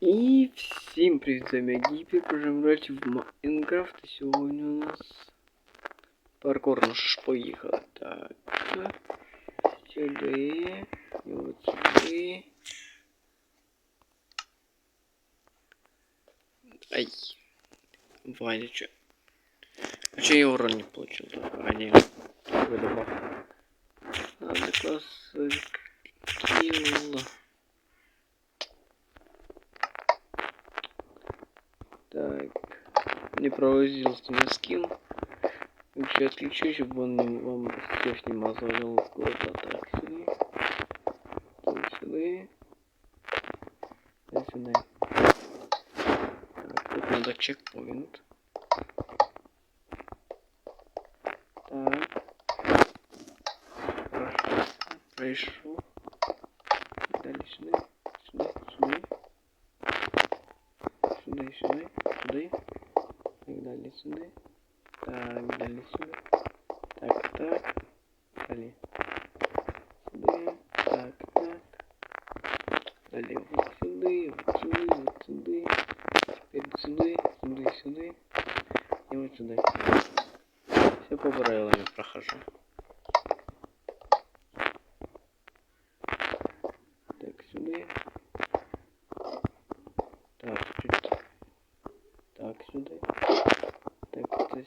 І всім привіт, з вами Гіпі, продовжуємо грати в Майнкрафт. І сьогодні у нас паркур, ну що ж поїхали. Так. Сюди. І от сюди. Ай. Ваня, чё? А чё я урон не получил? А, не. Выдобал. Надо класс килл. Не провозился на скин. Вообще отключу, чтобы он вам всех не мазал глаза. Так, сюда. Так, сюда. Да, сюда. Так, тут надо чекпоинт. Так. Хорошо. Пройшов. Далі сюди. Сюди, сюди. Сюди, сюди, сюди Так, далі сюди. Так, далі сюди. Так, так. Далі. Сюди. Так, так. Далі вот сюди, вот сюди, вот сюди. Теперь сюди, сюди, сюди. І вот сюди. Все по правилам прохожу.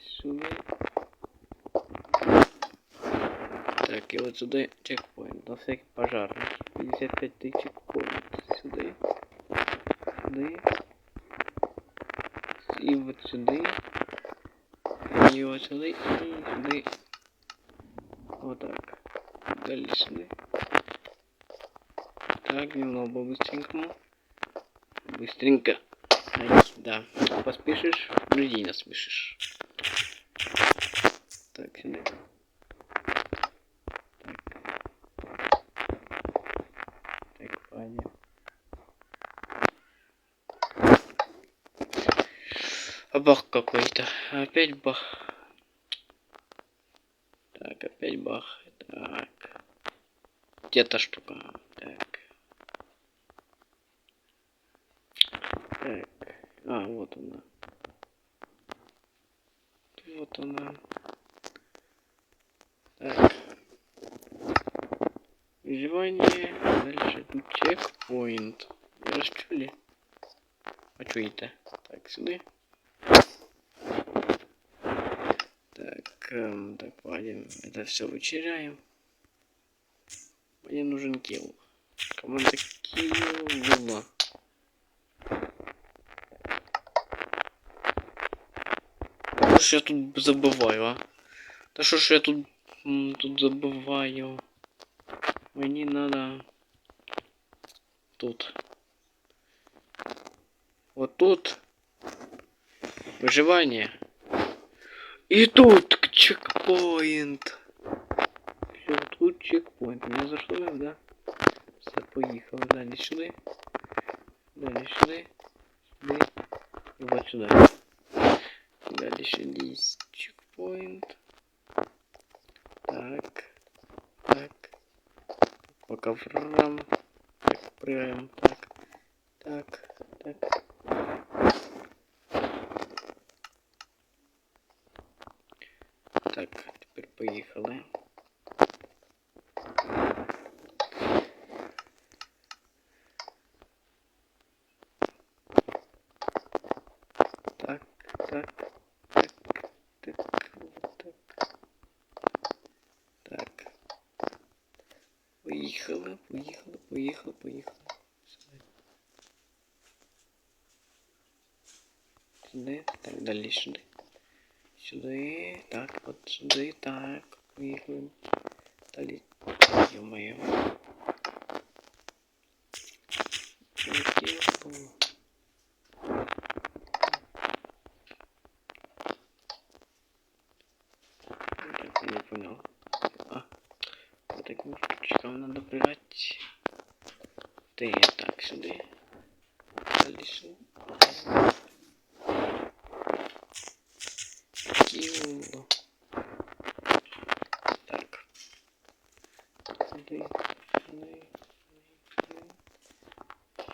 Так, це сюди. Так, і от сюди чекпоінт. На всякий пожарний. 55 тисяч чекпоінт. Сюди. Сюди. І от сюди. І от сюди. І сюди. Отак. Далі сюди. Так, немного быстренькому. Быстренько. Ай, да. Поспешишь, людей насмешишь. Бах какой-то. Опять бах. Так, опять бах. Так. Где та штука? Так. Так. А, вот она. Вот она. Так. Выживание. Дальше чекпоинт. Расчули. А что это? Так, сюда. Эм, так, ладно. Это все вычеряем. Мне нужен килл. Команда килл. Что ж я тут забываю, а? Да что ж я тут, тут забываю? Мне надо тут. Вот тут. Выживание. И тут к- чекпоинт. Все, тут чекпоинт. Не зашло, да? Все, поїхали. Далі сюди. Далі сюди. Сюди. І вот сюди. Далі сюди есть чекпоинт. Так. Так. По коврам. Так, прыгаем. Так. Так. Так. Так, Так, так, так, так. Поїхали, поїхали, поїхали, поїхали. Сюди. Так, далі сюди. Сюди, так, от сюди, так, поїхали. Далі, ё-моё. брати. Та я так сюда Залишу. Кіло. Так. сюда, сюда,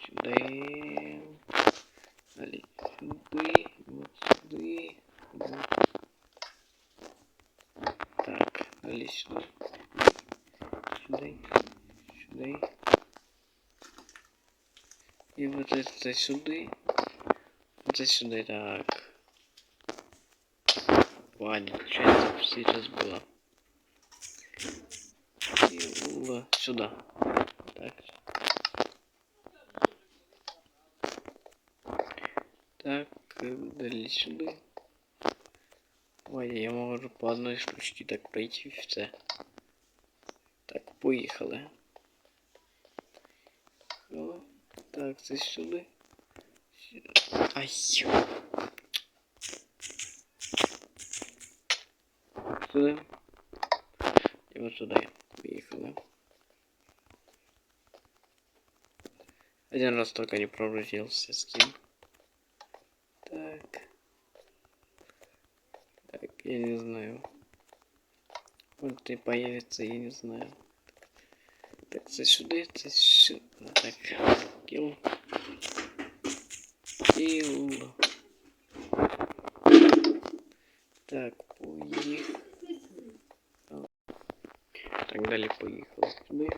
сюда, сюда, сюди. сюда, сюди. Так, сюда, сюда, Сюди сюди. І вот это сюди. Це сюда так. Ваня, часть все сейчас было. И ула сюда. Так. Так, дали сюда. Ой, я могу по одной штучці так пройти все. Так, поехали. Так, це сюди. Сю- Ай. Сюди. І от сюди. Поїхали. Один раз только не прорубился с кем. Так. Так, я не знаю. Вот и появится, я не знаю. Так, це сюди, це сюди. Так, кіл. Кіл. Так, поїхали. Так, далі поїхали сюди.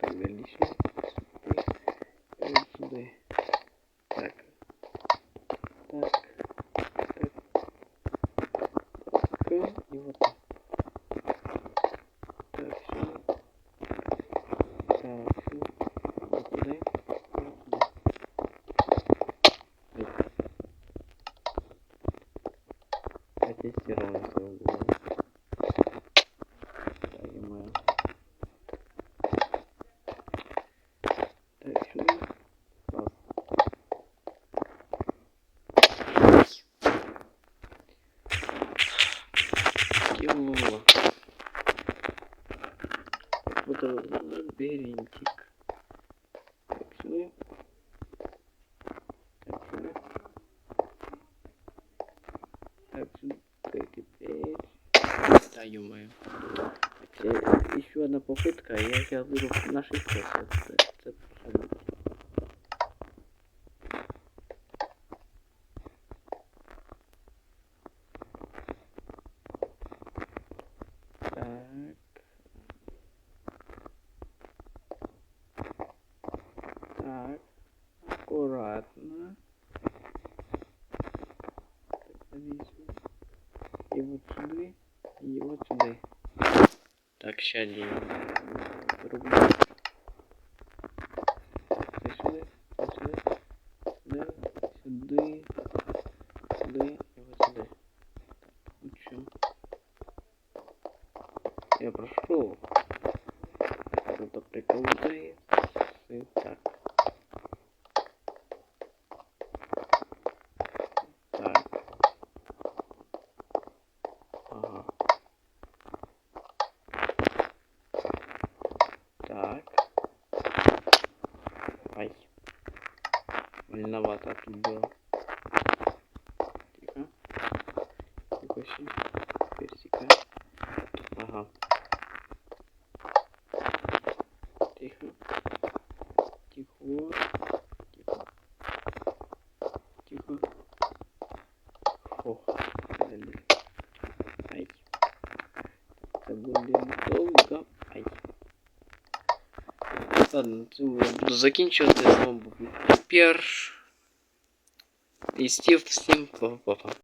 Так, далі сюди. Сюди. І от сюди. Так. Так. Так. Свою голову. Да, ё-моё. Так, сюда. Раз. Кило. Вот лабиринтик. Так, сюда. Так, сюда. Так, сюда. Теперь. Да, ё-моё. Еще одна попытка, и я сейчас буду на 6 это, это проходить. Так. Так. Аккуратно. Так, подожди. И вот сюда, и вот сюда. Один. Роблю. Сюди, сюди, сюди, сюди, сюди і от сюди. Чё? Я приколдает. И так. Так. Ага. Так. Ай. Виновато тут было. Тихо. Тихо, щи. Персика. Ага. Тихо. Тихо. Тихо. Тихо. Ох, блин. Ай. Это будет долго. Ай. Ладно, цим я буду закінчувати. З вами був Перш. І Стів. Всім па-па-па.